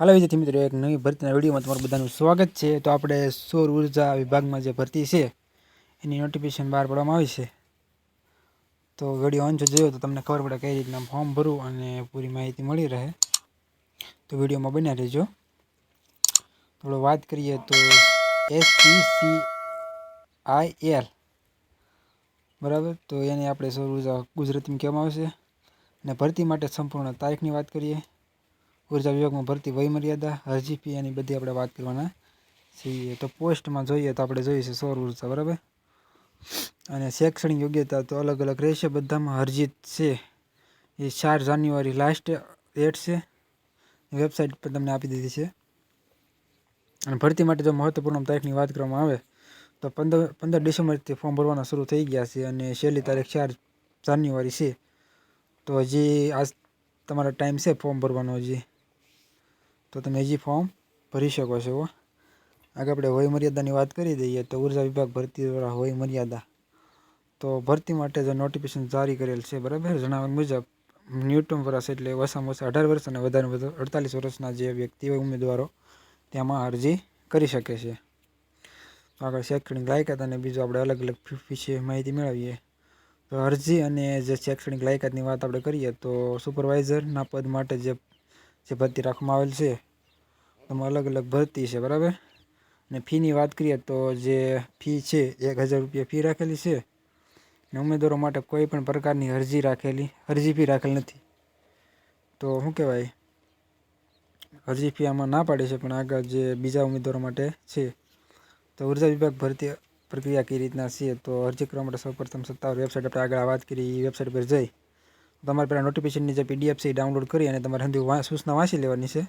હાલો વિદ્યાર્થી મિત્રો, એક નવી ભરતીના વિડીયોમાં તમારું બધાનું સ્વાગત છે. તો આપણે સૌર ઊર્જા વિભાગમાં જે ભરતી છે, એની નોટિફિકેશન બહાર પાડવામાં આવી છે. તો વીડિયો અંત જોયો તો તમને ખબર પડે કઈ રીતના ફોર્મ ભરવું અને પૂરી માહિતી મળી રહે. તો વિડીયોમાં બન્યા રહેજો. થોડો વાત કરીએ તો S P C I L બરાબર? તો એને આપણે સૌર ઊર્જા ગુજરાતીમાં કહેવામાં આવશે અને ભરતી માટે સંપૂર્ણ તારીખની વાત કરીએ. ઊર્જા વિભાગમાં ભરતી વયમર્યાદા ફી એની બધી આપણે વાત કરવાના. છીએ તો પોસ્ટમાં જોઈએ તો આપણે જોઈએ છે સૌર ઊર્જા, બરાબર? અને શૈક્ષણિક યોગ્યતા તો અલગ અલગ રહેશે, બધામાં અરજી છે. એ ચાર જાન્યુઆરી લાસ્ટ ડેટ છે. વેબસાઇટ પર તમને આપી દીધી છે. અને ભરતી માટે જો મહત્વપૂર્ણ તારીખની વાત કરવામાં આવે, તો પંદર પંદર ડિસેમ્બરથી ફોર્મ ભરવાના શરૂ થઈ ગયા છે અને છેલ્લી તારીખ ચાર જાન્યુઆરી છે. તો હજી આજ તમારો ટાઈમ છે ફોર્મ ભરવાનો હજી. તો તમે હજી ફોર્મ ભરી શકો છો આગળ આપણે વય મર્યાદાની વાત કરી દઈએ તો ઊર્જા વિભાગ ભરતી દ્વારા વય મર્યાદા તો ભરતી માટે જે નોટિફિકેશન જારી કરેલ છે, બરાબર? જણાવ્યા મુજબ, ન્યૂનતમ વર્ષ એટલે ઓછામાં ઓછા અઢાર વર્ષ અને વધારે વધુ અડતાલીસ વર્ષના જે વ્યક્તિ હોય, ઉમેદવારો, તેમાં અરજી કરી શકે છે. આગળ શૈક્ષણિક લાયકાત અને બીજું આપણે અલગ અલગ વિશે માહિતી મેળવીએ. તો અરજી અને જે શૈક્ષણિક લાયકાતની વાત આપણે કરીએ તો સુપરવાઇઝરના પદ માટે જે જે ભરતી રાખવામાં આવેલ છે, એમાં અલગ અલગ ભરતી છે, બરાબર? અને ફીની વાત કરીએ તો જે ફી છે, એક હજાર રૂપિયા ફી રાખેલી છે અને ઉમેદવારો માટે કોઈ પણ પ્રકારની અરજી રાખેલી, અરજી ફી રાખેલ નથી. તો શું કહેવાય? અરજી ફી આમાં ના પાડી છે, પણ આગળ જે બીજા ઉમેદવારો માટે છે, તો ઊર્જા વિભાગ ભરતી પ્રક્રિયા કઈ રીતના છે, તો અરજી કરવા માટે સૌપ્રથમ સત્તાવાર વેબસાઇટ આપણે આગળ વાત કરી, એ વેબસાઇટ પર જઈ તમારે પહેલાં નોટિફિકેશનની જે પીડીએફ છે એ ડાઉનલોડ કરી અને તમારે હંધી સૂચના વાંચી લેવાની છે.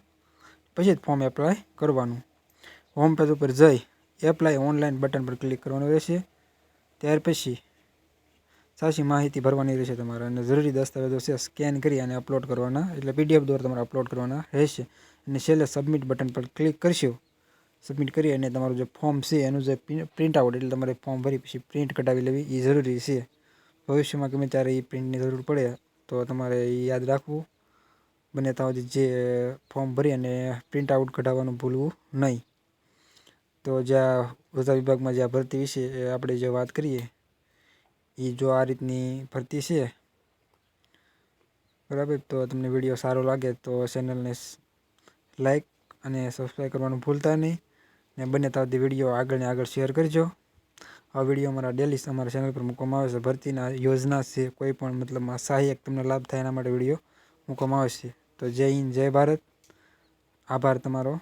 પછી જ ફોર્મ એપ્લાય કરવાનું. હોમ પેજ ઉપર જઈ એપ્લાય ઓનલાઈન બટન પર ક્લિક કરવાનું રહેશે. ત્યાર પછી સાચી માહિતી ભરવાની રહેશે તમારે અને જરૂરી દસ્તાવેજો છે સ્કેન કરી અને અપલોડ કરવાના. એટલે પીડીએફ દ્વારા તમારે અપલોડ કરવાના રહેશે. અને છેલ્લે સબમિટ બટન પર ક્લિક કરશો. સબમિટ કરી અને તમારું જે ફોર્મ છે એનું જે પ્રિન્ટ આઉટ એટલે તમારે ફોર્મ ભરી પછી પ્રિન્ટ કઢાવી લેવી એ જરૂરી છે. ભવિષ્યમાં ગમે ત્યારે એ પ્રિન્ટની જરૂર પડે તો તમારે એ યાદ રાખવું. બને ત્યાં જે ફોર્મ ભરી અને પ્રિન્ટ આઉટ કઢાવવાનું ભૂલવું નહીં. તો જ્યાં ઊર્જા વિભાગમાં જ્યાં ભરતી વિશે આપણે જે વાત કરીએ એ જો આ રીતની ભરતી છે. બરાબર? તો તમને વીડિયો સારો લાગે તો ચેનલને લાઈક અને સબસ્ક્રાઈબ કરવાનું ભૂલતા નહીં. ને બને ત્યાં વીડિયો આગળ ને આગળ શેર કરજો. આ વીડિયો અમારા ડેલી અમારા ચેનલ પર મૂકવામાં આવે છે. ભરતીના યોજના છે, કોઈ પણ મતલબમાં સહાયક તમને લાભ થાય એના માટે વીડિયો મૂકવામાં આવે છે. તો જય હિન્દ, જય ભારત. આભાર તમારો.